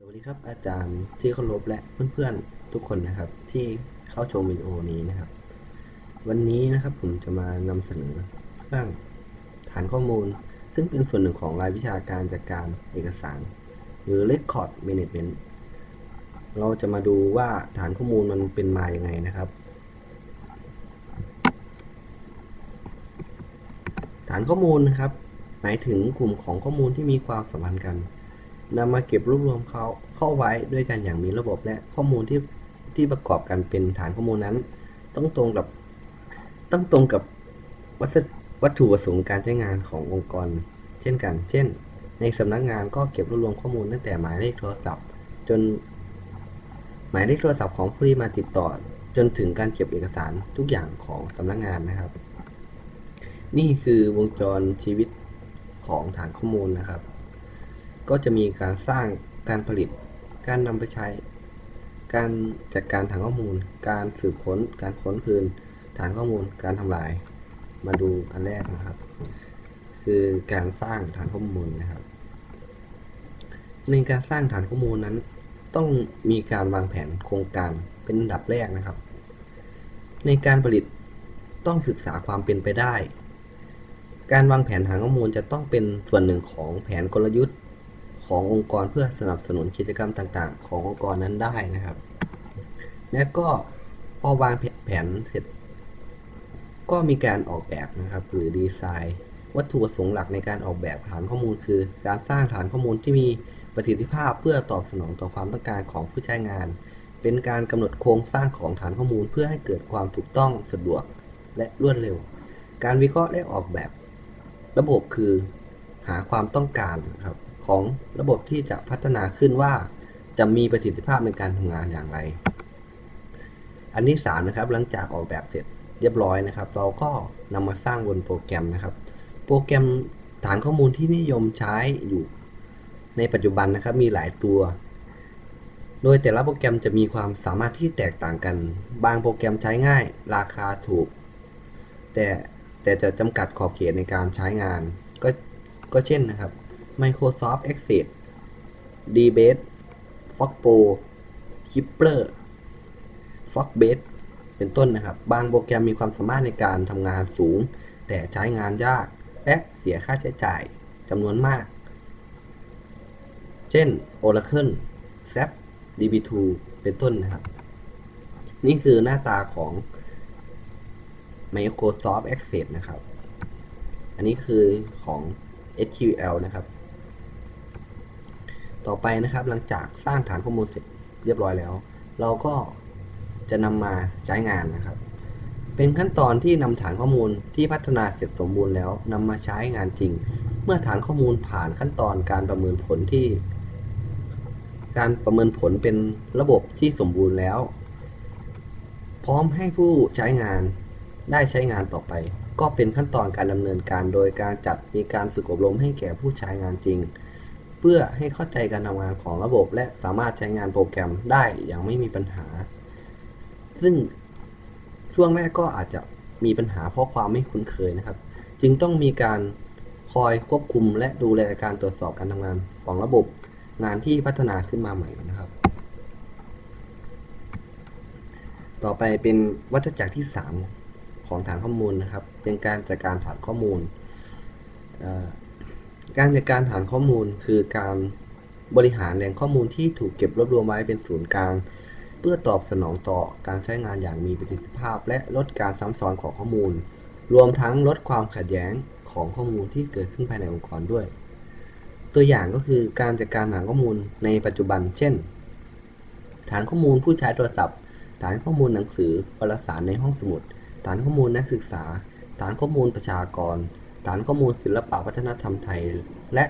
สวัสดีครับอาจารย์ที่เคารพและเพื่อนๆทุกคนนะครับ ที่เข้าชมวิดีโอนี้นะครับ วันนี้นะครับผมจะมานำเสนอเรื่องฐานข้อมูล ซึ่งเป็นส่วนหนึ่งของรายวิชาการจัดการเอกสาร หรือ Record Management เราจะมาดูว่าฐานข้อมูลมันเป็นมาอย่างไงนะครับ ฐานข้อมูลนะครับ หมายถึงกลุ่มของข้อมูลที่มีความสัมพันธ์กัน นำมาเก็บรวบรวมเขาเข้าไว้ด้วยกันอย่างมีระบบและข้อมูลที่ที่ประกอบกันเป็นฐานข้อมูลนั้น ต้องตรงกับต้องตรงกับวัสดุวัตถุประสงค์การใช้งานขององค์กร เช่นกัน เช่น ในสำนักงานก็เก็บรวบรวมข้อมูลตั้งแต่หมายเลขโทรศัพท์ จน หมายเลขโทรศัพท์ของผู้ที่มาติดต่อ จนถึงการเก็บเอกสารทุกอย่างของสำนักงานนะครับ นี่คือวงจรชีวิตของฐานข้อมูลนะครับ ก็จะมีการสร้างการผลิต การนำไปใช้ การจัดการฐานข้อมูล การสืบค้น การค้นคืนฐานข้อมูล การทำลาย มาดูอันแรกนะครับ คือการสร้างฐานข้อมูลนะครับ ในการสร้างฐานข้อมูลนั้น ต้องมีการวางแผนโครงการเป็นอันดับแรกนะครับ ในการผลิตต้องศึกษาความเป็นไปได้ การวางแผนฐานข้อมูลจะต้องเป็นส่วนหนึ่งของแผนกลยุทธ์ ขององค์กรเพื่อสนับสนุนกิจกรรมต่างๆ ขององค์กรนั้นได้นะครับ และก็พอวางแผนเสร็จ ก็มีการออกแบบนะครับ หรือดีไซน์ วัตถุประสงค์หลักในการออกแบบฐานข้อมูล คือ การสร้างฐานข้อมูลที่มีประสิทธิภาพเพื่อตอบสนองต่อความต้องการของผู้ใช้งาน เป็นการกำหนดโครงสร้างของฐานข้อมูล เพื่อให้เกิดความถูกต้องสะดวกและรวดเร็ว การวิเคราะห์และออกแบบ ระบบคือหาความต้องการครับ ของระบบที่จะพัฒนาขึ้นว่า จะมีประสิทธิภาพในการทำงานอย่างไร อันที่3นะครับหลังจากออกแบบเสร็จเรียบร้อยนะครับ เราก็นำมาสร้างบนโปรแกรมนะครับ โปรแกรมฐานข้อมูลที่นิยมใช้อยู่ ในปัจจุบันนะครับมีหลายตัว โดยแต่ละโปรแกรมจะมีความสามารถที่แตกต่างกัน บางโปรแกรมใช้ง่าย ราคาถูก แต่แต่จะจำกัดขอบเขตในการใช้งาน ก็ก็เช่นนะครับ Microsoft Access DBase Foxpo Keeper Foxbase เป็นต้นนะครับ บางโปรแกรมมีความสามารถในการทำงานสูง แต่ใช้งานยาก และเสียค่าใช้จ่ายจำนวนมาก เช่น Oracle SAP DB2 เป็นต้นนะครับ นี่คือหน้าตาของ Microsoft Access นะครับ อันนี้คือของ SQL นะครับ ต่อไปนะครับ หลังจากสร้างฐานข้อมูลเสร็จเรียบร้อยแล้ว เราก็จะนำมาใช้งานนะครับ เป็นขั้นตอนที่นำฐานข้อมูลที่พัฒนาเสร็จสมบูรณ์แล้วนำมาใช้งานจริง เมื่อฐานข้อมูลผ่านขั้นตอนการประเมินผลที่ การประเมินผลเป็นระบบที่สมบูรณ์แล้ว พร้อมให้ผู้ใช้งานได้ใช้งานต่อไป ก็เป็นขั้นตอนการดำเนินการโดยการจัดมีการฝึกอบรมให้แก่ผู้ใช้งานจริง เพื่อให้เข้าใจการทำงานของระบบ และสามารถใช้งานโปรแกรมได้อย่างไม่มีปัญหา ซึ่งช่วงแรกก็อาจจะมีปัญหาเพราะความไม่คุ้นเคยนะครับ จึงต้องมีการคอยควบคุมและดูแลการตรวจสอบการทำงานของระบบงานที่พัฒนาขึ้นมาใหม่นะครับ ต่อไปเป็นวัฏจักรที่ 3 ของฐานข้อมูลนะครับ เป็นการจัดการฐานข้อมูล การจัดการฐานข้อมูลคือการบริหารแหล่งข้อมูลที่ถูกเก็บรวบรวมไว้เป็นศูนย์กลาง เพื่อตอบสนองต่อการใช้งานอย่างมีประสิทธิภาพ และลดการซ้ำซ้อนของข้อมูล รวมทั้งลดความขัดแย้งของข้อมูลที่เกิดขึ้นภายในองค์กรด้วย ตัวอย่างก็คือการจัดการฐานข้อมูลในปัจจุบัน เช่น ฐานข้อมูลผู้ใช้โทรศัพท์ ฐานข้อมูลหนังสือวารสารในห้องสมุด ฐานข้อมูลนักศึกษา ฐานข้อมูลประชากร ฐานข้อมูลศิลปวัฒนธรรมไทย และ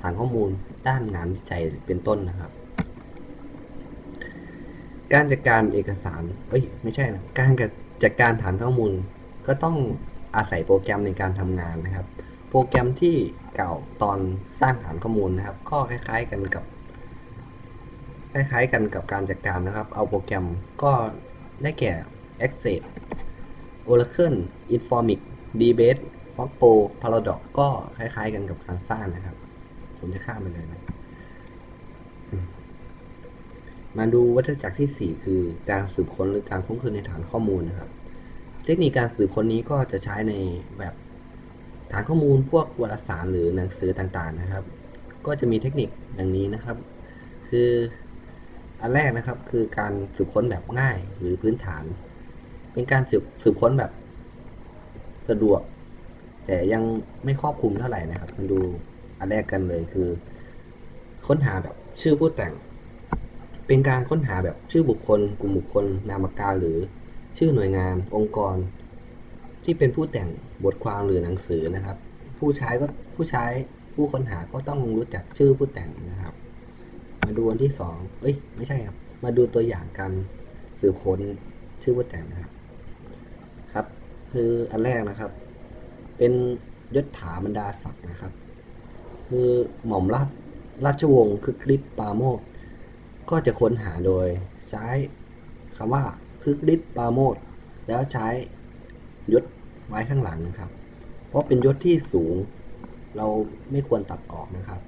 ฐานข้อมูลด้านงานวิจัยเป็นต้นนะครับ การจัดการเอกสารเอ้ยไม่ใช่นะการจัดการฐานข้อมูล ก็ต้องอาศัยโปรแกรมในการทำงานนะครับ โปรแกรมที่เก่าตอนสร้างฐานข้อมูลนะครับ ก็คล้าย ๆกันกับคล้ายๆกันกับการจัดการนะครับ เอาโปรแกรมก็ได้แก่ Access Oracle Informix DBase Foxpo Paradox ก็คล้ายๆกันกับการสร้างนะครับ ผมจะข้ามไปเลยนะมมาดูวัฏจักรที่ 4 คือการสืบค้นหรือการค้นคืนในฐานข้อมูลนะครับ เทคนิคการสืบค้นนี้ก็จะใช้ในแบบฐานข้อมูลพวกวารสารหรือหนังสือต่างๆนะครับ ก็จะมีเทคนิคดังนี้นะครับ คืออันแรกนะครับคือการสืบค้นแบบง่ายหรือพื้นฐาน เป็นการสืบสืบค้นแบบสะดวก แต่ยังไม่ครอบคลุมเท่าไหร่นะครับมาดูอันแรกกันเลยคือ ค้นหาแบบชื่อผู้แต่ง เป็นการค้นหาแบบชื่อบุคคล กลุ่มบุคคล นามกกาหรือชื่อหน่วยงาน องค์กร ที่เป็นผู้แต่งบทความหรือหนังสือนะครับ ผู้ใช้ก็ผู้ใช้ผู้ค้นหาก็ต้องรู้จักชื่อผู้แต่งนะครับ มาดูอันที่สองเอ้ย ไม่ใช่ครับ มาดูตัวอย่างการสืบค้นชื่อผู้แต่งนะครับ ครับ คืออันแรกนะครับ เป็นยศถาบรรดาศักดิ์นะครับ คือหม่อมราชราชวงศ์คึกฤทธิ์ปาโมทก็จะค้นหาโดยใช้คำว่าคึกฤทธิ์ปาโมทแล้วใช้ยศไว้ข้างหลังนะครับ เพราะเป็นยศที่สูงเราไม่ควรตัดออกนะครับ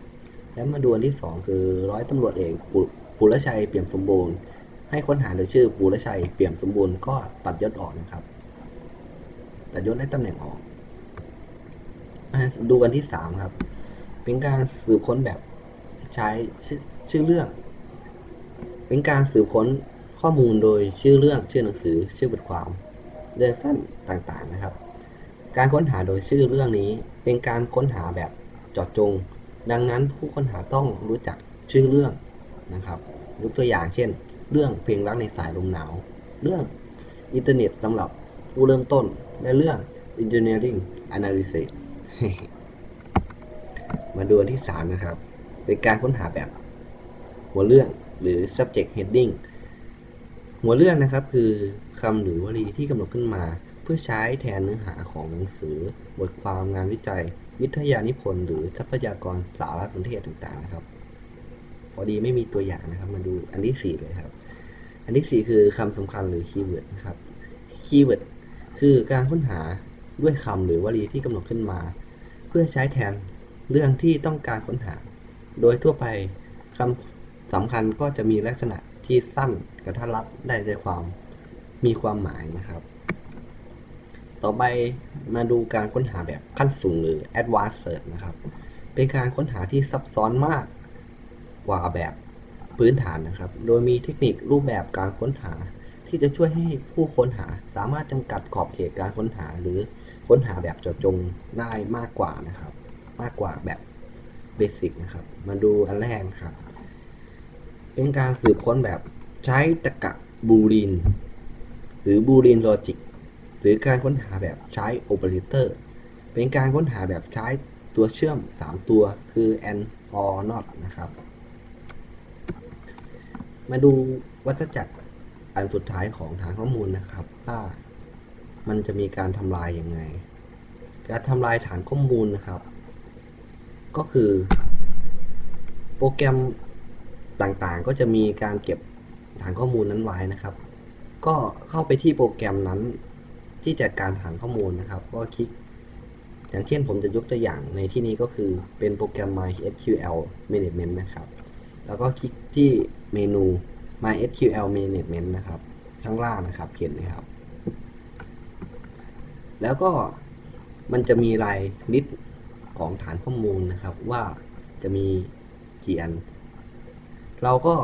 แล้วมาดูอันที่สองคือร้อยตำรวจเอกปุรชัยเปี่ยมสมบูรณ์ ให้ค้นหาโดยชื่อปุรชัยเปี่ยมสมบูรณ์ก็ตัดยศออกนะครับ ตัดยศและตำแหน่งออก ดูกันที่สามครับ เป็นการสืบค้นแบบใช้ชื่อชื่อเรื่อง เป็นการสืบค้นข้อมูลโดยชื่อเรื่องชื่อหนังสือชื่อบทความเรื่องสั้นต่างๆนะครับ การค้นหาโดยชื่อเรื่องนี้ เป็นการค้นหาแบบเจาะจง ดังนั้นผู้ค้นหาต้องรู้จักชื่อเรื่องนะครับยกตัวอย่างเช่น เรื่องเพลงรักในสายลมหนาว เรื่องอินเทอร์เน็ตสำหรับผู้เริ่มต้นและเรื่อง engineering analysis มาดูอันที่ 3 นะครับเป็นการค้นหาแบบหัวเรื่องหรือ subject heading หัวเรื่องนะครับคือคำหรือวลีที่กำหนดขึ้นมา เพื่อใช้แทนเนื้อหาของหนังสือ บทความงานวิจัย วิทยานิพนธ์หรือทรัพยากรสารสนเทศต่างๆนะครับ พอดีไม่มีตัวอย่างนะครับ มาดูอันที่ 4 เลยครับ อันที่ 4 คือคำสำคัญหรือคีย์เวิร์ดนะครับคีย์เวิร์ดคือการค้นหาด้วยคำหรือวลีที่กำหนดขึ้นมา พื่อใช้แทนเรื่องที่ต้องการค้นหา โดยทั่วไปคำสำคัญก็จะมีลักษณะที่สั้นกระทัดรัดได้ใจความมีความหมายนะครับ ต่อไปมาดูการค้นหาแบบขั้นสูงหรือ advanced search นะครับ เป็นการค้นหาที่ซับซ้อนมากกว่าแบบพื้นฐานนะครับ โดยมีเทคนิครูปแบบการค้นหา ที่จะช่วยให้ผู้ค้นหาสามารถจำกัดขอบเขตการค้นหาหรือ ค้นหาแบบเจาะจงได้มากกว่านะครับ มากกว่าแบบเบสิกนะครับ มาดูอันแรกครับ เป็นการสืบค้นแบบใช้ตรรกะบูลีนหรือบูลีนโลจิกหรือการค้นหาแบบใช้โอเปอเรเตอร์เป็นการค้นหาแบบใช้ตัวเชื่อม 3 ตัวคือ and or not นะครับ มาดูวัฏจักรอันสุดท้ายของฐานข้อมูลนะครับว่า มันจะมีการทำลายยังไง การทำลายฐานข้อมูลนะครับ ก็คือโปรแกรมต่างๆ ก็จะมีการเก็บฐานข้อมูลนั้นไว้นะครับ ก็เข้าไปที่โปรแกรมนั้นที่จัดการฐานข้อมูลนะครับ ก็คลิก อย่างเช่นผมจะยกตัวอย่างในที่นี้ก็คือเป็นโปรแกรม MySQL Management นะครับ แล้วก็คลิกที่เมนู MySQL Management นะครับ ข้างล่างนะครับเห็นไหมครับ แล้วก็มันจะมีรายลิสต์ของฐานข้อมูลนะครับ ว่าจะมีกี่อัน เราก็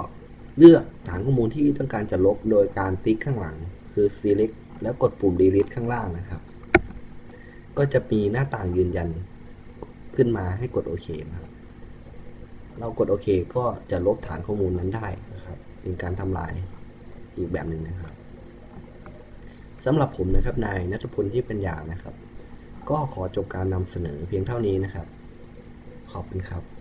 เลือกฐานข้อมูลที่ต้องการจะลบโดยการติ๊กข้างหลัง คือ select แล้วกดปุ่ม delete ข้างล่างนะครับ ก็จะมีหน้าต่างยืนยันขึ้นมาให้กดโอเคนะครับ เรากดโอเคก็จะลบฐานข้อมูลนั้นได้นะครับ เป็นการทำลายอีกแบบหนึ่งนะครับ สำหรับผมนะครับนายนัทพลที่ปัญญานะครับ ก็ขอจบการนำเสนอเพียงเท่านี้นะครับ ขอบคุณครับ